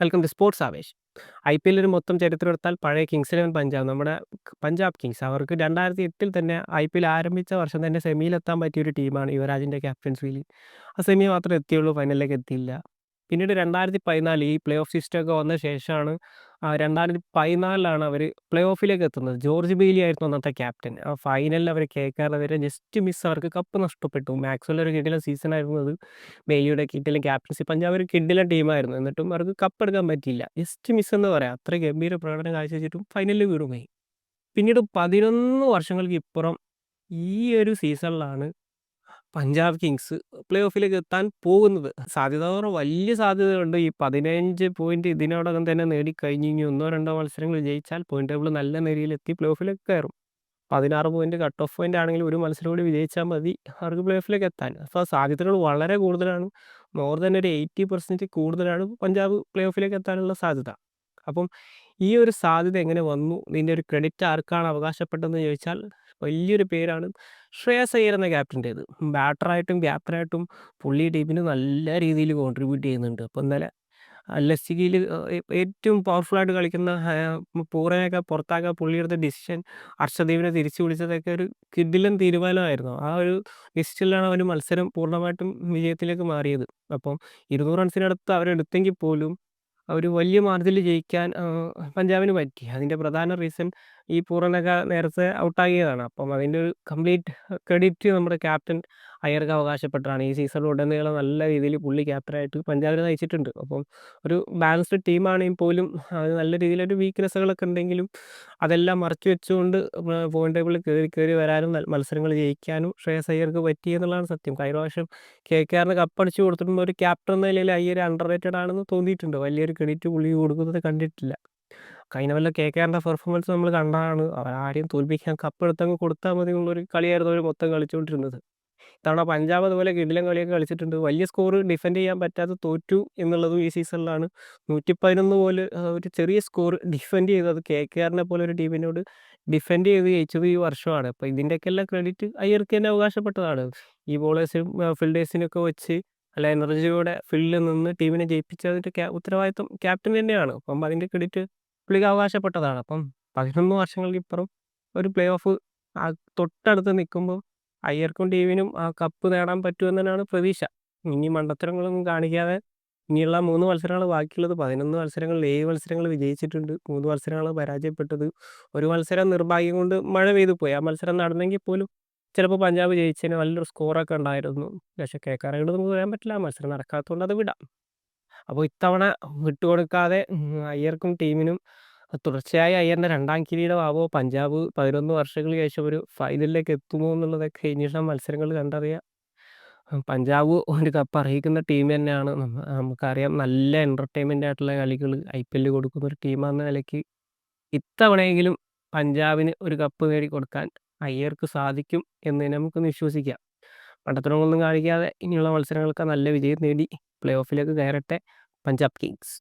Welcome to sports Avesh. I P ഐപിഎല്ലിന് മൊത്തം ചരിത്രം എടുത്താൽ പഴയ കിങ്സ് ഇലവൻ പഞ്ചാബ് നമ്മുടെ പഞ്ചാബ് കിങ്സ് അവർക്ക് 2008ൽ തന്നെ ഐ പി എൽ ആരംഭിച്ച വർഷം തന്നെ സെമിയിലെത്താൻ പറ്റിയ ഒരു ടീമാണ് യുവരാജിന്റെ ക്യാപ്റ്റൻസിയിൽ. ആ സെമി മാത്രമേ എത്തിയുള്ളൂ ഫൈനലിലേക്ക് എത്തിയില്ല. പിന്നീട് 2014 ഈ പ്ലേ ഓഫ് സിസ്റ്റമൊക്കെ വന്ന ശേഷമാണ് ആ 2014ലാണ് അവർ പ്ലേ ഓഫിലേക്ക് എത്തുന്നത്. ജോർജ് ബെയിലി ആയിരുന്നു അന്നത്തെ ക്യാപ്റ്റൻ. ആ ഫൈനലിൽ അവർ കേക്കേറെതിരെ ജസ്റ്റ് മിസ് അവർക്ക് കപ്പ് നഷ്ടപ്പെട്ടു. മാക്സ്വൽ ഒരു സീസൺ ആയിരുന്നു അത്. ബെയിലിയുടെ കിഡിലെ ക്യാപ്റ്റൻസി പഞ്ചാബ് ഒരു കിഡിലെ ടീമായിരുന്നു. എന്നിട്ടും അവർക്ക് കപ്പ് എടുക്കാൻ പറ്റിയില്ല. ജസ്റ്റ് മിസ് എന്ന് പറയാം. അത്ര ഗംഭീര പ്രകടനം കാഴ്ചവെച്ചിട്ടും ഫൈനലിൽ വീടുമായി പിന്നീട് 11 വർഷങ്ങൾക്ക് ഇപ്പുറം ഈ ഒരു സീസണിലാണ് പഞ്ചാബ് കിങ്സ് പ്ലേ ഓഫിലേക്ക് എത്താൻ പോകുന്നത്. സാധ്യത വലിയ സാധ്യതയുണ്ട്. ഈ 15 പോയിന്റ് ഇതിനോടകം തന്നെ നേടിക്കഴിഞ്ഞ് ഇനി ഒന്നോ രണ്ടോ മത്സരങ്ങൾ ജയിച്ചാൽ പോയിന്റ് ടേബിൾ നല്ല നിലയിലെത്തി പ്ലേ ഓഫിലേക്ക് കയറും. 16 പോയിന്റ് കട്ട് ഓഫ് പോയിന്റ് ആണെങ്കിൽ ഒരു മത്സരം കൂടി വിജയിച്ചാൽ മതി അവർക്ക് പ്ലേ ഓഫിലേക്ക് എത്താൻ. അപ്പോൾ സാധ്യതകൾ വളരെ കൂടുതലാണ്. മോർ ദാൻ ഒരു 80% കൂടുതലാണ് പഞ്ചാബ് പ്ലേ ഓഫിലേക്ക് എത്താനുള്ള സാധ്യത. അപ്പം ഈ ഒരു സാധ്യത എങ്ങനെ വന്നു? ഇതിന്റെ ഒരു ക്രെഡിറ്റ് ആർക്കാണ് അവകാശപ്പെട്ടതെന്ന് ചോദിച്ചാൽ വലിയൊരു പേരാണ് ശ്രേയസ് അയ്യർ എന്ന ക്യാപ്റ്റന്റേത്. ബാറ്ററായിട്ടും ക്യാപ്റ്റനായിട്ടും പുള്ളി ടീമിന് നല്ല രീതിയിൽ കോൺട്രിബ്യൂട്ട് ചെയ്യുന്നുണ്ട്. അപ്പോൾ ഇന്നലെ ലസ്സിഗിയിൽ ഏറ്റവും പവർഫുള്ളായിട്ട് കളിക്കുന്ന പൂറയൊക്കെ പുറത്താക്കാൻ പുള്ളിയെടുത്ത ഡിസിഷൻ അർഷദീപിനെ തിരിച്ചു വിളിച്ചതൊക്കെ ഒരു കിടിലൻ തീരുമാനമായിരുന്നു. ആ ഒരു ഡിസിഷനിലാണ് അവർ മത്സരം പൂർണമായിട്ടും വിജയത്തിലേക്ക് മാറിയത്. അപ്പം 200 റൺസിനടുത്ത് അവരെടുത്തെങ്കിൽ പോലും ഒരു വലിയ മാർജിനിൽ ജയിക്കാൻ പഞ്ചാബിന് പറ്റി. അതിന്റെ പ്രധാന റീസൺ ഈ പൂറനൊക്കെ നേരത്തെ ഔട്ടാകിയതാണ്. അപ്പം അതിന്റെ ഒരു കംപ്ലീറ്റ് ക്രെഡിറ്റ് നമ്മുടെ ക്യാപ്റ്റൻ അയ്യർക്ക് അവകാശപ്പെട്ടതാണ്. ഈ സീസണിലുടനീളം നല്ല രീതിയിൽ പുള്ളി ക്യാപ്റ്റനായിട്ട് പഞ്ചാബിനെ നയിച്ചിട്ടുണ്ട്. അപ്പം ഒരു ബാലൻസ്ഡ് ടീമാണെങ്കിൽ പോലും നല്ല രീതിയിലൊരു വീക്ക്നെസ്സുകളൊക്കെ ഉണ്ടെങ്കിലും അതെല്ലാം മറച്ചു വെച്ചുകൊണ്ട് പോയിന്റ് ടേബിളിൽ കയറി കയറി വരാനും മത്സരങ്ങൾ ജയിക്കാനും ശ്രേയസ് അയ്യർക്ക് പറ്റി എന്നുള്ളതാണ് സത്യം. കഴിഞ്ഞ പ്രാവശ്യം കെ കെ ആറിന് കപ്പടിച്ചു കൊടുത്തിട്ടും ഒരു ക്യാപ്റ്റൻ എന്ന നിലയിൽ അയ്യർ അണ്ടർ റേറ്റഡ് ആണെന്ന് തോന്നിയിട്ടുണ്ട്. വലിയൊരു ക്രെഡിറ്റ് പുള്ളി കൊടുക്കുന്നത് കണ്ടിട്ടില്ല. കഴിഞ്ഞ വല്ല കെ കെ ആറിന്റെ പെർഫോമൻസ് നമ്മൾ കണ്ടതാണ്. അവരാരെയും തോൽപ്പിക്കാൻ കപ്പെടുത്തങ്ങ് കൊടുത്താൽ മതി എന്നുള്ളൊരു കളിയായിരുന്നു അവർ മൊത്തം കളിച്ചുകൊണ്ടിരുന്നത്. ഇത്തവണ പഞ്ചാബ് അതുപോലെ കിടിലൻ കളിയൊക്കെ കളിച്ചിട്ടുണ്ട്. വലിയ സ്കോർ ഡിഫെൻഡ് ചെയ്യാൻ പറ്റാതെ തോറ്റു എന്നുള്ളതും ഈ സീസണിലാണ്. 111 പോലെ ഒരു ചെറിയ സ്കോർ ഡിഫെൻഡ് ചെയ്തത് ആറിനെ പോലെ ഒരു ടീമിനോട് ഡിഫെൻഡ് ചെയ്ത് ജയിച്ചത് ഈ വർഷമാണ്. അപ്പോൾ ഇതിന്റെയൊക്കെല്ലാം ക്രെഡിറ്റ് അയ്യർക്ക് തന്നെ അവകാശപ്പെട്ടതാണ്. ഈ ബോളേഴ്സും ഫീൽഡേഴ്സിനൊക്കെ വെച്ച് അല്ല എനർജിയോടെ ഫീൽഡിൽ നിന്ന് ടീമിനെ ജയിപ്പിച്ചതിന്റെ ഉത്തരവാദിത്വം ക്യാപ്റ്റൻ തന്നെയാണ്. അപ്പം അതിന്റെ ക്രെഡിറ്റ് പുള്ളിക്ക് അവകാശപ്പെട്ടതാണ്. അപ്പം 11 വർഷങ്ങൾക്കിപ്പുറം ഒരു പ്ലേ ഓഫ് തൊട്ടടുത്ത് നിൽക്കുമ്പോൾ അയ്യർക്കും ടീമിനും ആ കപ്പ് നേടാൻ പറ്റുമെന്ന് തന്നെയാണ് പ്രതീക്ഷ. ഇനി മണ്ടത്തരങ്ങളൊന്നും കാണിക്കാതെ ഇനിയുള്ള മൂന്ന് മത്സരങ്ങൾ ബാക്കിയുള്ളത് 11 മത്സരങ്ങളിൽ ഏഴ് മത്സരങ്ങൾ വിജയിച്ചിട്ടുണ്ട്. മൂന്ന് മത്സരങ്ങൾ പരാജയപ്പെട്ടത്. ഒരു മത്സരം നിർഭാഗ്യം കൊണ്ട് മഴ പെയ്തു പോയി. ആ മത്സരം നടന്നെങ്കിൽ പോലും ചിലപ്പോൾ പഞ്ചാബ് ജയിച്ചേനെ നല്ലൊരു സ്കോറൊക്കെ ഉണ്ടായിരുന്നു. പക്ഷേ ആറുകൾ നമുക്ക് പറയാൻ പറ്റില്ല. മത്സരം നടക്കാത്തതുകൊണ്ട് അത് വിടാം. അപ്പോൾ ഇത്തവണ വിട്ടുകൊടുക്കാതെ അയ്യർക്കും ടീമിനും തുടർച്ചയായി അയ്യറിന്റെ രണ്ടാം കിരീടമാവോ പഞ്ചാബ് 11 വർഷങ്ങൾക്ക് ശേഷം ഒരു ഫൈനലിലേക്ക് എത്തുമോ എന്നുള്ളതൊക്കെ ഇനിയുള്ള മത്സരങ്ങൾ കണ്ടറിയാം. പഞ്ചാബ് ഒരു കപ്പ് അർഹിക്കുന്ന ടീം തന്നെയാണ്. നമുക്കറിയാം നല്ല എന്റർടൈൻമെന്റ് ആയിട്ടുള്ള കളികൾ ഐ പി എല്ലിൽ കൊടുക്കുന്ന ഒരു ടീമാണ് നിലയ്ക്ക് ഇത്തവണയെങ്കിലും പഞ്ചാബിന് ഒരു കപ്പ് നേടിക്കൊടുക്കാൻ അയ്യർക്ക് സാധിക്കും എന്ന് നമുക്ക് വിശ്വസിക്കാം. മണ്ടത്തരങ്ങളൊന്നും കാണിക്കാതെ ഇനിയുള്ള മത്സരങ്ങൾക്ക് നല്ല വിജയം നേടി പ്ലേ ഓഫിലേക്ക് കയറട്ടെ പഞ്ചാബ് കിങ്സ്.